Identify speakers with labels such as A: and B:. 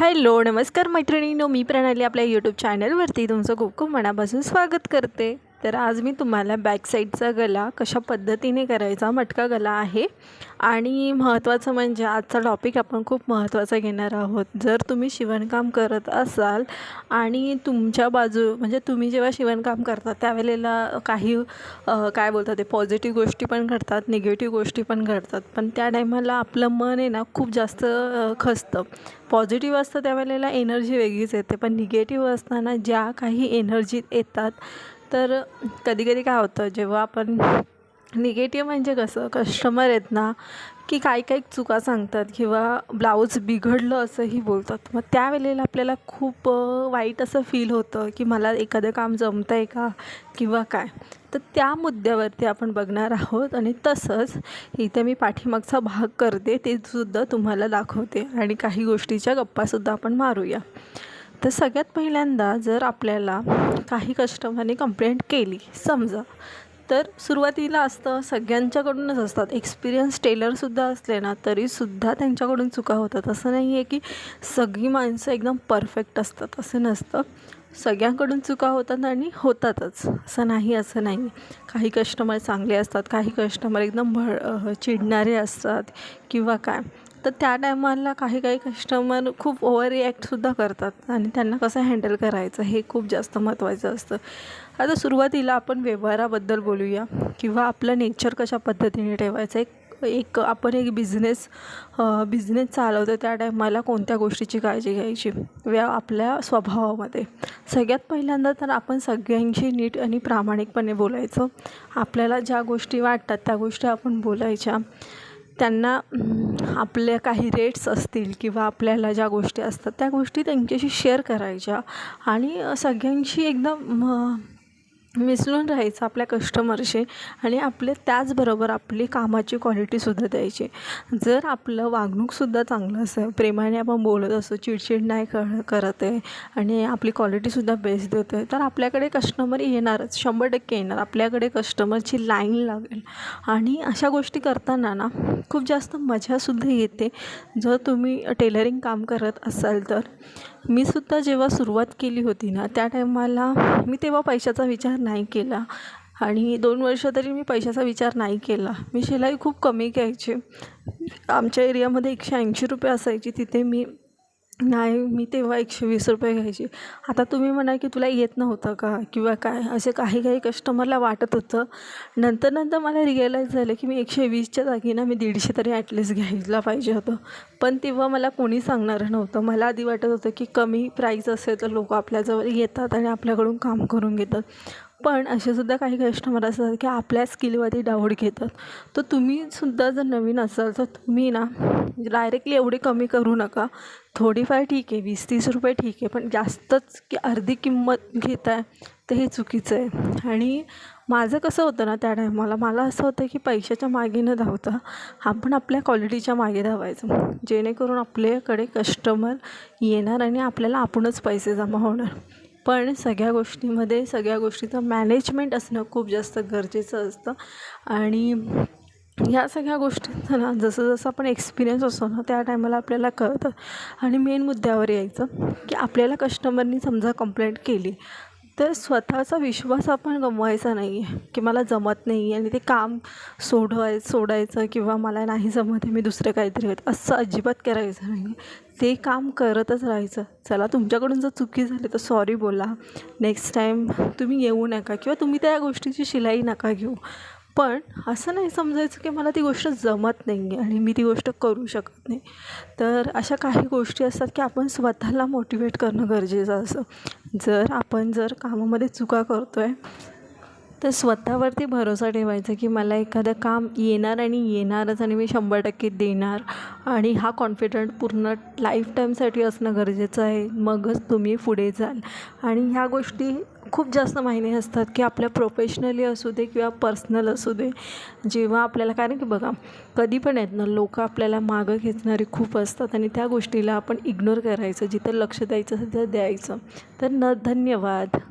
A: Hello नमस्कार मैत्रिणीनो मी प्रणाली आपल्या यूट्यूब चॅनलवरती तुमचं खूप खूप मनापासून स्वागत करते. तर आज मी तुम्हाला बॅक साईडचा गला कशा पद्धतीने करायचा मटका गला आहे. आणि महत्त्वाचं म्हणजे आजचा टॉपिक आपण खूप महत्त्वाचा घेणार आहोत. जर तुम्ही शिवणकाम करत असाल आणि तुमच्या बाजू म्हणजे तुम्ही जेव्हा शिवणकाम करता त्यावेळेला काही काय बोलतात ते पॉझिटिव्ह गोष्टी पण घडतात निगेटिव्ह गोष्टी पण घडतात. पण त्या टायमाला आपलं मन आहे ना खूप जास्त खसतं पॉझिटिव्ह असतं त्यावेळेला एनर्जी वेगळीच येते. पण निगेटिव्ह असताना ज्या काही एनर्जी येतात तर कधी कधी काय होतं जेव्हा आपण निगेटिव्ह म्हणजे कसं कस्टमर आहेत ना की काही काही चुका सांगतात किंवा ब्लाऊज बिघडलं असंही बोलतात. मग त्यावेळेला आपल्याला खूप वाईट असं फील होतं की मला एखादं काम जमतं आहे का किंवा काय. तर त्या मुद्द्यावरती आपण बघणार आहोत आणि तसंच इथे मी पाठीमागचा भाग करते ते सुद्धा तुम्हाला दाखवते आणि काही गोष्टीच्या गप्पासुद्धा आपण मारूया. तर सगळ्यात पहिल्यांदा जर आपल्याला काही कस्टमरने कंप्लेंट केली समजा तर सुरुवातीला असतं सगळ्यांच्याकडूनच असतात. एक्सपिरियन्स टेलरसुद्धा असले ना तरीसुद्धा त्यांच्याकडून चुका होतात. असं नाही आहे की सगळी माणसं एकदम परफेक्ट असतात. असं नसतं. सगळ्यांकडून चुका होतात आणि होतातच. असं नाही असं नाही. काही कस्टमर चांगले असतात काही कस्टमर एकदम भळ चिडणारे असतात किंवा काय. तर त्या टायमाला काही काही कस्टमर खूप ओव्हर रिॲक्टसुद्धा करतात आणि त्यांना कसं हँडल करायचं हे खूप जास्त महत्त्वाचं असतं. आता सुरुवातीला आपण व्यवहाराबद्दल बोलूया किंवा आपलं नेचर कशा पद्धतीने ठेवायचं एक एक आपण एक बिझनेस बिझनेस चालवतो त्या टायमाला कोणत्या गोष्टीची काळजी घ्यायची? व्या आपल्या स्वभावामध्ये. सगळ्यात पहिल्यांदा तर आपण सगळ्यांशी नीट आणि प्रामाणिकपणे बोलायचं. आपल्याला ज्या गोष्टी वाटतात त्या गोष्टी आपण बोलायच्या. त्यांना आपल्या काही रेट्स असतील किंवा आपल्याला ज्या गोष्टी असतात त्या गोष्टी त्यांच्याशी शेअर करायच्या. आणि सगळ्यांशी एकदम मिसळून राहायचं आपल्या कस्टमरशी आणि आपले त्याचबरोबर आपली कामाची क्वालिटीसुद्धा द्यायची. जर आपलं वागणूकसुद्धा चांगलं असेल प्रेमाने आपण बोलत असतो चिडचिड नाही कर करत आहे आणि आपली क्वालिटीसुद्धा बेस्ट देतो आहे तर आपल्याकडे कस्टमर येणारच शंभर टक्के येणार. आपल्याकडे कस्टमरची लाईन लागेल. आणि अशा गोष्टी करताना ना खूप जास्त मजासुद्धा येते. जर तुम्ही टेलरिंग काम करत असाल तर. मी सुद्धा जेव्हा सुरुवात केली होती ना त्या टायमाला मी तेव्हा पैशाचा विचार नाही केला. आणि दोन वर्ष तरी मी पैशाचा विचार नाही केला. मी शिलाई खूप कमी घ्यायची. आमच्या एरियामध्ये एकशे ऐंशी रुपये असायची तिथे मी नाही मी तेव्हा एकशे वीस रुपये घ्यायची. आता तुम्ही म्हणा की तुला येत नव्हतं का? किंवा काय? असे काही काही कस्टमरला वाटत होतं. नंतर नंतर मला रिअलाईज झालं की मी एकशे वीसच्या जागी ना मी दीडशे तरी ॲटलीस्ट घ्यायला पाहिजे होतं. पण तेव्हा मला कोणी सांगणारं नव्हतं. मला आधी वाटत होतं की कमी प्राईस असेल तर लोक आपल्याजवळ येतात आणि आपल्याकडून काम करून घेतात. पण असे सुद्धा काही कस्टमर असतात की आपल्या स्किलवरती डाऊट घेतात. तर तुम्ही सुद्धा जर नवीन असाल तर तुम्ही ना डायरेक्टली एवढे कमी करू नका. थोडीफार ठीक आहे वीस तीस रुपये ठीक आहे पण जास्तच की अर्धी किंमत घेत आहे तर हे चुकीचं आहे. आणि माझं कसं होतं ना त्या टायमाला मला असं होतं की पैशाच्या मागे न धावता आपण आपल्या क्वालिटीच्या मागे धावायचं. जेणेकरून आपल्याकडे कस्टमर येणार आणि आपल्याला आपणच पैसे जमा होणार. पण सगळ्या गोष्टीमध्ये सगळ्या गोष्टीचं मॅनेजमेंट असणं खूप जास्त गरजेचं असतं. आणि ह्या सगळ्या गोष्टींचा ना जसं जसं आपण एक्सपिरियन्स असतो ना त्या टायमाला आपल्याला कळतं. आणि मेन मुद्द्यावर यायचं की आपल्याला कस्टमरनी समजा कंप्लेंट केली तर स्वतःचा विश्वास आपण गमवायचा नाही आहे की मला जमत नाही आणि ते काम सोडवाय सोडायचं किंवा मला नाही जमत आहे मी दुसरं काहीतरी होत असं अजिबात करायचं नाही ते काम करतच राहायचं. चला तुमच्याकडून जर चुकी झाली तर सॉरी बोला. नेक्स्ट टाईम तुम्ही येऊ नका किंवा तुम्ही त्या गोष्टीची शिलाई नका घेऊ. पण असं नाही समजायचं की मला ती गोष्ट जमत नाही आहे आणि मी ती गोष्ट करू शकत नाही. तर अशा काही गोष्टी असतात की आपण स्वतःला मोटिवेट करणं गरजेचं असं जर आपण जर कामामध्ये चुका करतो आहे तर स्वतःवरती भरोसा ठेवायचा की मला एखादं काम येणार आणि येणारच आणि मी शंभर टक्के देणार आणि हा कॉन्फिडंट पूर्ण लाईफ टाईमसाठी असणं गरजेचं आहे. मगच तुम्ही पुढे जाल. आणि ह्या गोष्टी खूप जास्त मायने असतात की आपल्या प्रोफेशनली असू दे किंवा पर्सनल असू दे जेव्हा आपल्याला कारण की बघा कधी पण आहेत ना लोक आपल्याला मागं खेचणारे खूप असतात आणि त्या गोष्टीला आपण इग्नोर करायचं जिथं लक्ष द्यायचं तिथं द्यायचं. तर न धन्यवाद.